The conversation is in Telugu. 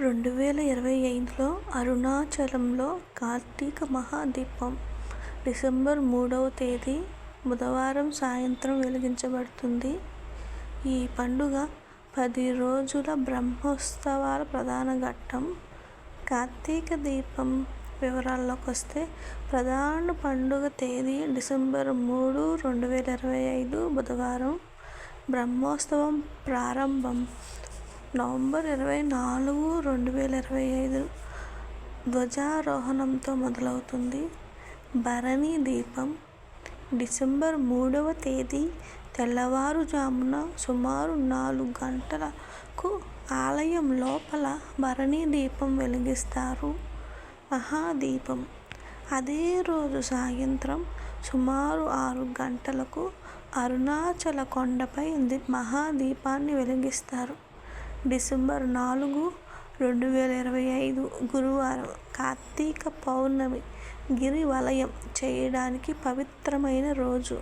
రెండు వేల ఇరవై ఐదులో అరుణాచలంలో కార్తీక మహాదీపం. డిసెంబర్ మూడవ తేదీ బుధవారం సాయంత్రం వెలిగించబడుతుంది. ఈ పండుగ పది రోజుల బ్రహ్మోత్సవాల ప్రధాన ఘట్టం. కార్తీక దీపం వివరాల్లోకి వస్తే ప్రధాన పండుగ తేదీ డిసెంబర్ మూడు రెండు వేల ఇరవై ఐదు బుధవారం. బ్రహ్మోత్సవం ప్రారంభం. నవంబర్ ఇరవై నాలుగు రెండు వేల ఇరవై ఐదు ధ్వజారోహణంతో మొదలవుతుంది. భరణి దీపం డిసెంబర్ మూడవ తేదీ తెల్లవారుజామున సుమారు నాలుగు గంటలకు ఆలయం లోపల భరణి దీపం వెలిగిస్తారు. మహాదీపం అదే రోజు సాయంత్రం సుమారు ఆరు గంటలకు అరుణాచల కొండపై మహాదీపాన్ని వెలిగిస్తారు. డిసెంబర్ నాలుగు రెండు వేల ఇరవై ఐదు గురువారం కార్తీక పౌర్ణమి గిరి వలయం చేయడానికి పవిత్రమైన రోజు.